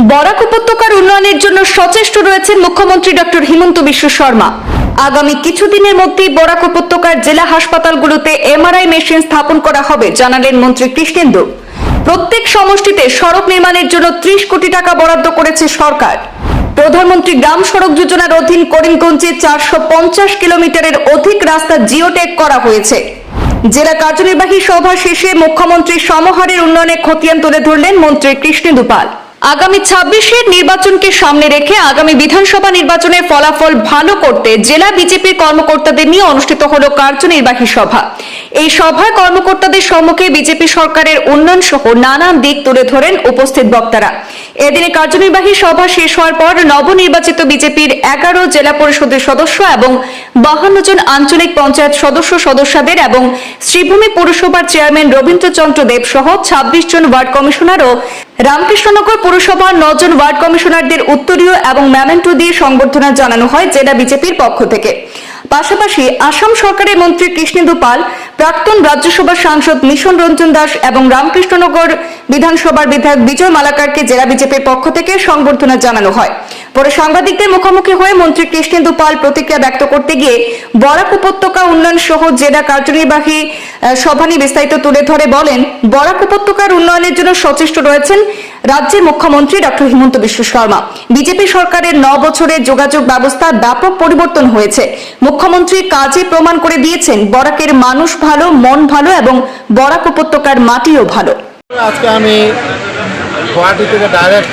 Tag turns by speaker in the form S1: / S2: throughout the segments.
S1: বরাক উপত্যকার উন্নয়নের জন্য সচেষ্ট রয়েছেন মুখ্যমন্ত্রী ডক্টর হিমন্ত বিশ্ব শর্মা। আগামী কিছুদিনের মধ্যেই বরাক উপত্যকার জেলা হাসপাতালগুলোতে এমআরআই মেশিন স্থাপন করা হবে, জানালেন মন্ত্রী কৃষ্ণেন্দু। প্রত্যেক সমষ্টিতে সড়ক নির্মাণের জন্য ত্রিশ কোটি টাকা বরাদ্দ করেছে সরকার। প্রধানমন্ত্রী গ্রাম সড়ক যোজনার অধীন করিমগঞ্জে চারশো পঞ্চাশ কিলোমিটারের অধিক রাস্তা জিওটেক করা হয়েছে। জেলা কার্যনির্বাহী সভা শেষে মুখ্যমন্ত্রী সমহারের উন্নয়নে খতিয়ান তুলে ধরলেন মন্ত্রী কৃষ্ণেন্দু পাল। আগামী ছাব্বিশের নির্বাচনকে সামনে রেখে আগামী বিধানসভা নির্বাচনের ফলাফল ভালো করতে জেলা বিজেপির কর্মকর্তাদের নিয়ে অনুষ্ঠিত হল কার্যনির্বাহী সভা। এই সভায় কর্মকর্তাদের সম্মুখে বিজেপি সরকারের উন্নয়ন সহ নানান দিক তুলে ধরেন উপস্থিত বক্তারা। এদিনে কার্যনির্বাহী সভা শেষ হওয়ার পর নবনির্বাচিত বিজেপির এগারো জেলা পরিষদের সদস্য এবং বাহান্ন জন আঞ্চলিক পঞ্চায়েত সদস্য সদস্যদের এবং শ্রীভূমি পৌরসভার চেয়ারম্যান রবীন্দ্রচন্দ্র দেব সহ ছাব্বিশ জন ওয়ার্ড কমিশনার ও রামকৃষ্ণনগর পুরসভার নজন ওয়ার্ড কমিশনারদের উত্তরীয় এবং ম্যামেন্টো দিয়ে সংবর্ধনা জানানো হয় জেলা বিজেপির পক্ষ থেকে। পাশাপাশি আসাম সরকারের মন্ত্রী কৃষ্ণেন্দু পাল প্রাক্তন রাজ্যসভার সাংসদ মিশন রঞ্জন দাস এবং রামকৃষ্ণনগর বিধানসভার বিধায়ক বিজয় মালাকারকে জেলা বিজেপির পক্ষ থেকে সংবর্ধনা জানানো হয়। পরে সাংবাদিকদের মুখোমুখি হয়ে মন্ত্রী কৃষ্ণেন্দু পাল প্রতিক্রিয়া ব্যক্ত করতে গিয়ে বরাক উপত্যকা উন্নয়ন সহ জেলা কার্যনির্বাহী আহ, সভা বিস্তারিত তুলে ধরে বলেন বরাক উপত্যকার উন্নয়নের জন্য সচেষ্ট রয়েছেন রাজ্যের মুখ্যমন্ত্রী ডক্টর হিমন্ত বিশ্ব শর্মা। বিজেপি সরকারের ন বছরের যোগাযোগ ব্যবস্থা ব্যাপক পরিবর্তন হয়েছে। মুখ্যমন্ত্রী কাজে প্রমাণ করে দিয়েছেন, বরাকের মানুষ ভালো, মন ভালো এবং বরাক উপত্যকার মাটিও ভালো।
S2: আজকে আমি গুয়াহাটি থেকে ডাইরেক্ট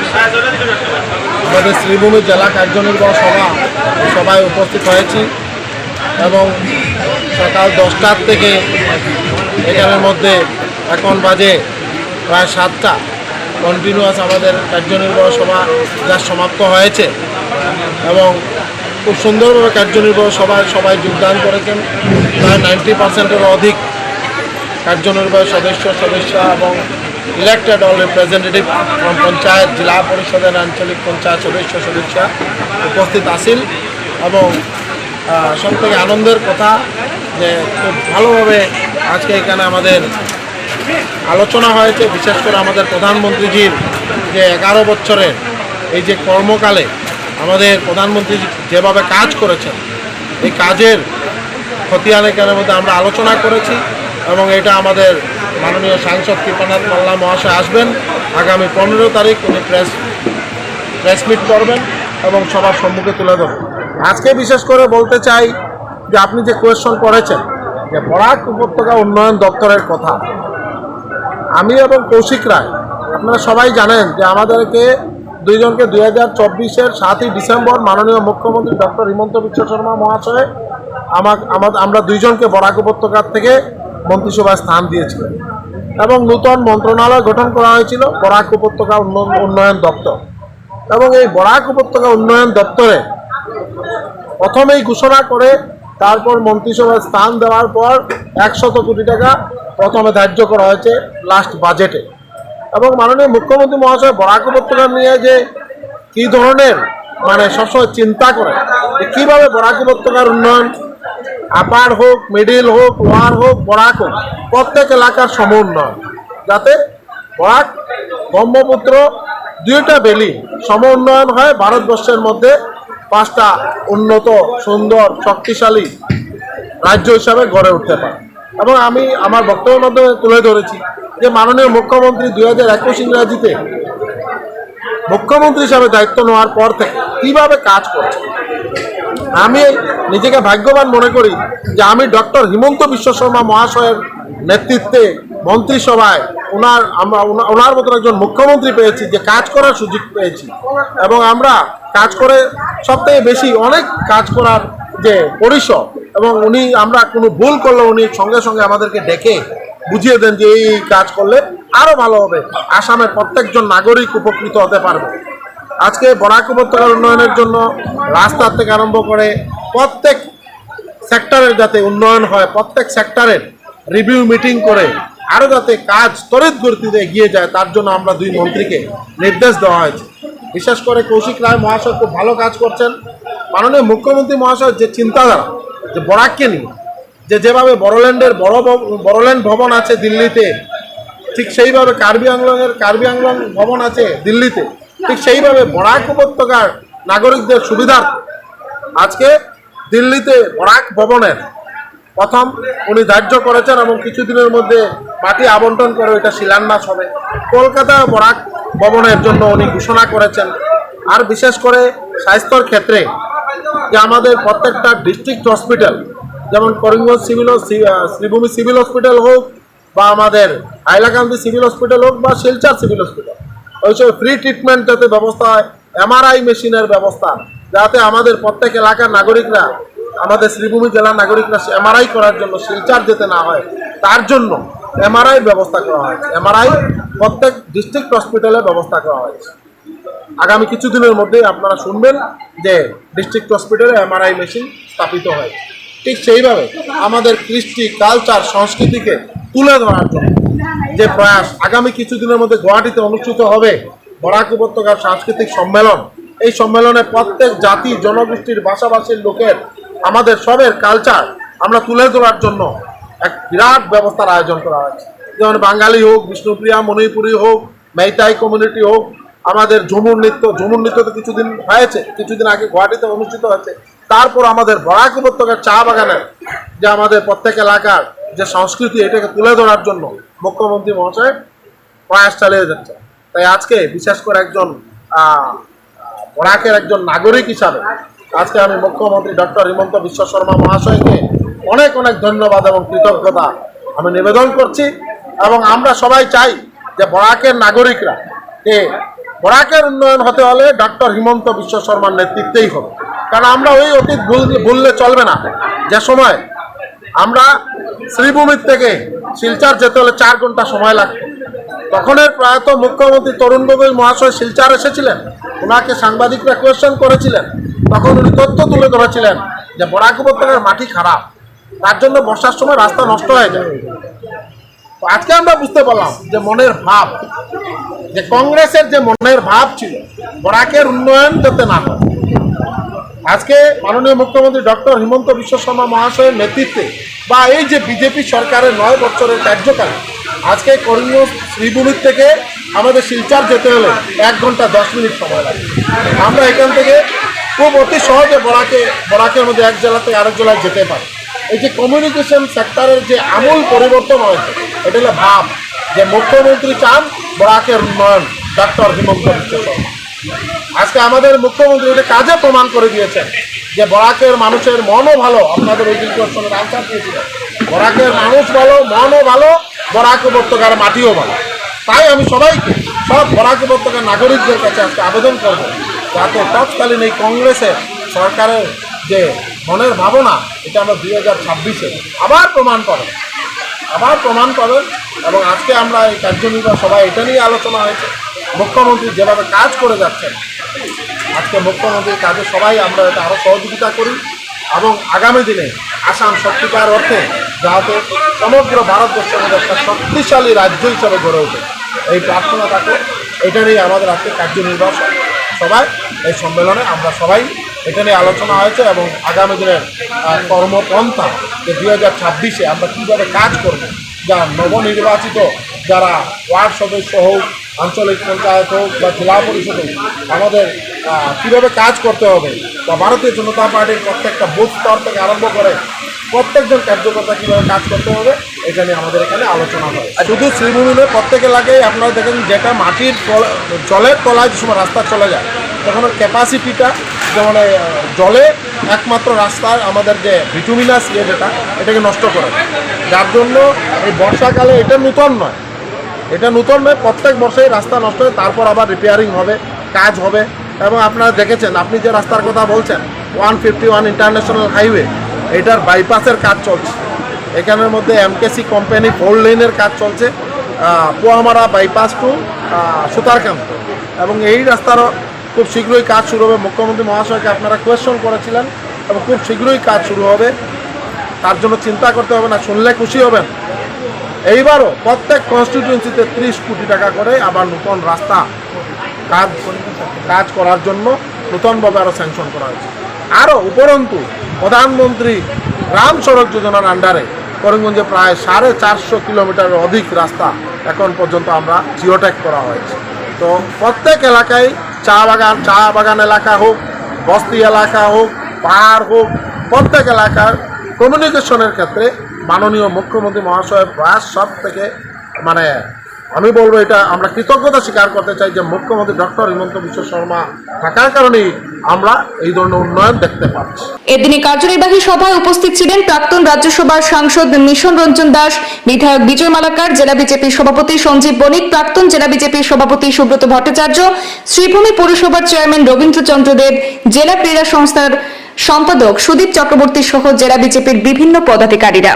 S2: আমাদের শ্রীভূমি জেলা কার্যনির্বাহী সভা সবাই উপস্থিত হয়েছি এবং সকাল দশটার থেকে এখানের মধ্যে এখন বাজে প্রায় সাতটা। কন্টিনিউয়াস আমাদের কার্যনির্বাহী সভা যা সমাপ্ত হয়েছে এবং খুব সুন্দরভাবে কার্যনির্বাহী সভায় সবাই যোগদান করেছেন। প্রায় নাইনটি পার্সেন্টের অধিক কার্যনির্বাহী সদস্য সদস্য এবং ইলেক্টেড অল রিপ্রেজেন্টেটিভ পঞ্চায়েত, জেলা পরিষদের আঞ্চলিক পঞ্চায়েত সদস্য সদস্য উপস্থিত আসিল এবং সব থেকে আনন্দের কথা যে খুব ভালোভাবে আজকে এখানে আমাদের আলোচনা হয়েছে, বিশেষ করে আমাদের প্রধানমন্ত্রীজির যে এগারো বছরের এই যে কর্মকালে আমাদের প্রধানমন্ত্রী যেভাবে কাজ করেছেন, এই কাজের খতিয়ান এখানের মধ্যে আমরা আলোচনা করেছি এবং এটা আমাদের মাননীয় সাংসদ কৃপানাথ মাল্লা মহাশয় আসবেন। আগামী পনেরো তারিখ উনি প্রেস প্রেস মিট করবেন এবং সবার সম্মুখে তুলে ধরবেন। আজকে বিশেষ করে বলতে চাই যে আপনি যে কোয়েশ্চন করেছেন, যে বরাক উপত্যকা উন্নয়ন দপ্তরের কথা আমি এবং কৌশিক রায়, আপনারা সবাই জানেন যে আমাদেরকে দুইজনকে দুই হাজার চব্বিশের সাতই ডিসেম্বর মাননীয় মুখ্যমন্ত্রী ডক্টর হিমন্ত বিশ্ব শর্মা মহাশয় আমাদের আমরা দুইজনকে বরাক উপত্যকার থেকে মন্ত্রিসভায় স্থান দিয়েছিলেন এবং নূতন মন্ত্রণালয় গঠন করা হয়েছিল, বরাক উপত্যকা উন্নয়ন দপ্তর। এবং এই বরাক উপত্যকা উন্নয়ন দপ্তরে প্রথমেই ঘোষণা করে তারপর মন্ত্রিসভায় স্থান দেওয়ার পর একশত কোটি টাকা প্রথমে ধার্য করা হয়েছে লাস্ট বাজেটে এবং মাননীয় মুখ্যমন্ত্রী মহাশয় বরাক উপত্যকা নিয়ে যে কী ধরনের মানে সবসময় চিন্তা করে, যে কীভাবে বরাক উপত্যকার উন্নয়ন আপার হোক মিডিল হোক লোয়ার হোক, বরাক হোক, প্রত্যেক এলাকার সম উন্নয়ন, যাতে বরাক ব্রহ্মপুত্র দুইটা বেলি সম উন্নয়ন হয়, ভারতবর্ষের মধ্যে পাঁচটা উন্নত, সুন্দর, শক্তিশালী রাজ্য হিসাবে গড়ে উঠতে পারে। এবং আমি আমার বক্তব্যের মাধ্যমে তুলে ধরেছি যে মাননীয় মুখ্যমন্ত্রী দুই হাজার একুশ ইংরাজিতে মুখ্যমন্ত্রী হিসাবে দায়িত্ব নেওয়ার পর থেকে কীভাবে কাজ করছে? আমি নিজেকে ভাগ্যবান মনে করি যে আমি ডক্টর হিমন্ত বিশ্ব শর্মা মহাশয়ের নেতৃত্বে মন্ত্রিসভায় ওনার আমরা ওনা- ওনার মতন একজন মুখ্যমন্ত্রী পেয়েছি যে কাজ করার সুযোগ পেয়েছি। এবং আমরা কাজ করে সবথেকে বেশি অনেক কাজ করার যে পরিসর এবং উনি, আমরা কোনো ভুল করলে উনি সঙ্গে সঙ্গে আমাদেরকে ডেকে বুঝিয়ে দেন যে এই কাজ করলে আরও ভালো হবে। আসামের প্রত্যেকজন নাগরিক উপকৃত হতে পারবে। আজকে বরাক উপত্যকার উন্নয়নের জন্য রাস্তার থেকে আরম্ভ করে প্রত্যেক সেক্টরের যাতে উন্নয়ন হয়, প্রত্যেক সেক্টরের রিভিউ মিটিং করে আরও যাতে কাজ ত্বরিত গতিতে এগিয়ে যায়, তার জন্য আমরা দুই মন্ত্রীকে নির্দেশ দেওয়া হয়েছে। বিশেষ করে কৌশিক রায় মহাশয় খুব ভালো কাজ করছেন। মাননীয় মুখ্যমন্ত্রী মহাশয় যে চিন্তাধারা যে বরাককে নিয়ে যে যেভাবে বড়োল্যান্ডের বড় বড়োল্যান্ড ভবন আছে দিল্লিতে, ঠিক সেইভাবে কার্বি আংলংয়ের কার্বি আংলং ভবন আছে দিল্লিতে, ঠিক সেইভাবে বরাক উপত্যকার নাগরিকদের সুবিধার আজকে দিল্লিতে বরাক ভবনের প্রথম উনি ধার্য করেছেন এবং কিছুদিনের মধ্যে মাটি আবন্টন করে ওইটা শিলান্যাস হবে। কলকাতা বরাক ভবনের জন্য উনি ঘোষণা করেছেন। আর বিশেষ করে স্বাস্থ্যর ক্ষেত্রে যে আমাদের প্রত্যেকটা ডিস্ট্রিক্ট হসপিটাল যেমন Karimganj civil Sribhumi civil hospital হোক বা আমাদের হাইলাকান্দি সিভিল হসপিটাল হোক বা শিলচর সিভিল হসপিটাল ওই সব ফ্রি ট্রিটমেন্ট যাতে ব্যবস্থা হয় এমআরআই মেশিনের ব্যবস্থা, যাতে আমাদের প্রত্যেক এলাকার নাগরিকরা, আমাদের শ্রীভূমি জেলার নাগরিকরা এমআরআই করার জন্য শিলচার যেতে না হয়, তার জন্য এমআরআই ব্যবস্থা করা হয়েছে এমআরআই প্রত্যেক ডিস্ট্রিক্ট হসপিটালে ব্যবস্থা করা হয়েছে আগামী কিছুদিনের মধ্যেই আপনারা শুনবেন যে ডিস্ট্রিক্ট হসপিটালে এমআরআই মেশিন স্থাপিত হয়। ঠিক সেইভাবে আমাদের কৃষ্টি কালচার সংস্কৃতিকে তুলে ধরার জন্য যে প্রয়াস আগামী কিছুদিনের মধ্যে গুয়াহাটিতে অনুষ্ঠিত হবে, বরাক উপত্যকার সাংস্কৃতিক সম্মেলন। এই সম্মেলনে প্রত্যেক জাতি জনগোষ্ঠীর ভাষাভাষীর লোকের আমাদের সবের কালচার আমরা তুলে ধরার জন্য এক বিরাট ব্যবস্থার আয়োজন করা হয়েছে। যেমন বাঙালি হোক, বিষ্ণুপ্রিয়া, মণিপুরী হোক, মেইতাই কমিউনিটি হোক আমাদের ঝুমুর নৃত্য ঝুমুর নৃত্য তো কিছুদিন হয়েছে, কিছুদিন আগে গুয়াহাটিতে অনুষ্ঠিত হয়েছে। তারপর আমাদের বরাক উপত্যকার চা বাগানের যে আমাদের প্রত্যেক এলাকার যে সংস্কৃতি, এটাকে তুলে ধরার জন্য মুখ্যমন্ত্রী মহাশয় প্রয়াস চালিয়ে যাচ্ছে। তাই আজকে বিশেষ করে একজন বরাকের একজন নাগরিক হিসাবে আজকে আমি মুখ্যমন্ত্রী ডক্টর হিমন্ত বিশ্ব শর্মা মহাশয়কে অনেক অনেক ধন্যবাদ এবং কৃতজ্ঞতা আমি নিবেদন করছি। এবং আমরা সবাই চাই যে বরাকের নাগরিকরা যে বরাকের উন্নয়ন হতে হলে ডক্টর হিমন্ত বিশ্ব শর্মার নেতৃত্বেই হবে। কারণ আমরা ওই অতীত ভুল- ভুললে চলবে না। যে সময় আমরা শ্রীভূমির থেকে শিলচার যেতে হলে চার ঘণ্টা সময় লাগতো। তখনের প্রয়াত মুখ্যমন্ত্রী তরুণ গগৈ মহাশয় শিলচার এসেছিলেন। ওনাকে সাংবাদিকরা কোয়েশ্চেন করেছিলেন। তখন উনি তথ্য তুলে ধরেছিলেন যে বরাক উপত্যকার মাটি খারাপ। তার জন্য বর্ষার সময় রাস্তা নষ্ট হয়ে যায়। আজকে আমরা বুঝতে পারলাম যে মনের ভাব যে কংগ্রেসের যে মনের ভাব ছিল, বরাকের উন্নয়ন যাতে না হয়। আজকে মাননীয় মুখ্যমন্ত্রী ডক্টর হিমন্ত বিশ্ব শর্মা মহাশয়ের নেতৃত্বে বা এই যে বিজেপি সরকারের নয় বছরের কার্যকাল, আজকে করিমগঞ্জ শ্রীভূমির থেকে আমাদের শিলচার যেতে হলে এক ঘণ্টা দশ মিনিট সময় লাগে। আমরা এখান থেকে খুব অতি সহজে বরাকে, বরাকের মধ্যে এক জেলা থেকে আরেক জেলায় যেতে পারি। এই যে কমিউনিকেশন সেক্টরের যে আমূল পরিবর্তন হয়েছে, এটা হলো ভাব। যে মুখ্যমন্ত্রী চান বরাকের উন্নয়ন ডক্টর হিমন্ত বিশ্ব আজকে আমাদের মুখ্যমন্ত্রী এটা কাজে প্রমাণ করে দিয়েছেন যে বরাকের মানুষের মনও ভালো, আপনাদের ওই দিন আনসার দিয়েছিলেন। বরাকের মানুষ ভালো, মনও ভালো, বরাক উপত্যকার মাটিও ভালো। তাই আমি সবাইকে, সব বরাক উপত্যকার নাগরিকদের কাছে আজকে আবেদন করব, যাতে তৎকালীন এই কংগ্রেসের সরকারের যে মনের ভাবনা, এটা আমরা দুই হাজার ছাব্বিশে আবার প্রমাণ করে আবার প্রমাণ পাবেন এবং আজকে আমরা এই কার্যনির্বাহ সবাই এটা নিয়ে আলোচনা হয়েছে। মুখ্যমন্ত্রী যেভাবে কাজ করে যাচ্ছেন, আজকে মুখ্যমন্ত্রীর কাজে সবাই আমরা এটা আরও সহযোগিতা করি এবং আগামী দিনে আসাম সত্যিকার অর্থে যাতে সমগ্র ভারতবর্ষের মধ্যে একটা শক্তিশালী রাজ্য হিসাবে গড়ে ওঠে এই প্রার্থনা থাকে, এটা নিয়ে আমাদের আজকে কার্যনির্বাহ সবাই এই সম্মেলনে আমরা সবাই এটা নিয়ে আলোচনা হয়েছে এবং আগামী দিনের কর্মপন্থা যে দুই হাজার ছাব্বিশে আমরা কীভাবে কাজ করব, যা নবনির্বাচিত যারা ওয়ার্ড সদস্য হোক, আঞ্চলিক পঞ্চায়েত হোক বা জেলা পরিষদ হোক, আমাদের কীভাবে কাজ করতে হবে বা ভারতীয় জনতা পার্টির প্রত্যেকটা বুথ স্তর থেকে আরম্ভ করে প্রত্যেকজন কার্যকর্তা কীভাবে কাজ করতে হবে, এটা নিয়ে আমাদের এখানে আলোচনা হয়। শুধু শ্রীভূমিতে প্রত্যেক এলাকায় আপনারা দেখেন যেটা মাটির জলের তলায় যে সময় রাস্তা চলে যায় তখন ওর ক্যাপাসিটিটা যেমন জলে একমাত্র রাস্তার আমাদের যে ভিটুমিনাস ইয়ে যেটা, এটাকে নষ্ট করে যার জন্য এই বর্ষাকালে এটা নূতন নয়। এটা নূতন নয়, প্রত্যেক বর্ষেই রাস্তা নষ্ট হয়, তারপর আবার রিপেয়ারিং হবে, কাজ হবে। এবং আপনারা দেখেছেন, আপনি যে রাস্তার কথা বলছেন one fifty one international highway এটার বাইপাসের কাজ চলছে। এখানের মধ্যে এমকেসি কোম্পানি ফোর লেনের কাজ চলছে পোয়ামারা বাইপাস টু সুতারকান্ত এবং এই রাস্তারও খুব শীঘ্রই কাজ শুরু হবে। মুখ্যমন্ত্রী মহাশয়কে আপনারা কোয়েশ্চন করেছিলেন, এবং খুব শীঘ্রই কাজ শুরু হবে। তার জন্য চিন্তা করতে হবে না, শুনলে খুশি হবেন। এইবারও প্রত্যেক কনস্টিটিউয়েন্সিতে ত্রিশ কোটি টাকা করে আবার নতুন রাস্তা কাজ কাজ করার জন্য নতুনভাবে আরও স্যাংশন করা হয়েছে। আরও উপরন্তু, প্রধানমন্ত্রী গ্রাম সড়ক যোজনার আন্ডারে করিমগঞ্জে প্রায় সাড়ে চারশো কিলোমিটারের অধিক রাস্তা এখন পর্যন্ত আমরা জিওট্যাগ করা হয়েছে। তো প্রত্যেক এলাকায় চা বাগান চা বাগান এলাকা হোক, বস্তি এলাকা হোক, পাহাড় হোক, প্রত্যেক এলাকার কমিউনিকেশনের ক্ষেত্রে মাননীয় মুখ্যমন্ত্রী মহাশয়ের প্রয়াস সব থেকে মানে আমি বলব এটা, আমরা কৃতজ্ঞতা স্বীকার করতে চাই যে মুখ্যমন্ত্রী ডক্টর হিমন্ত বিশ্ব শর্মা থাকার কারণেই আমরা এই ধরনের উন্নয়ন দেখতে পাচ্ছি।
S1: এদিনে কার্যনির্বাহী সভায় উপস্থিত ছিলেন প্রাক্তন রাজ্যসভার সাংসদ মিশন রঞ্জন দাস, বিধায়ক বিজয় মালাকার, জেলা বিজেপির সভাপতি সঞ্জীব বণিক, প্রাক্তন জেলা বিজেপির সভাপতি সুব্রত ভট্টাচার্য, শ্রীভূমি পৌরসভার চেয়ারম্যান রবীন্দ্রচন্দ্র দেব, জেলা ক্রীড়া সংস্থার সম্পাদক সুদীপ চক্রবর্তী সহ জেলা বিজেপির বিভিন্ন পদাধিকারীরা।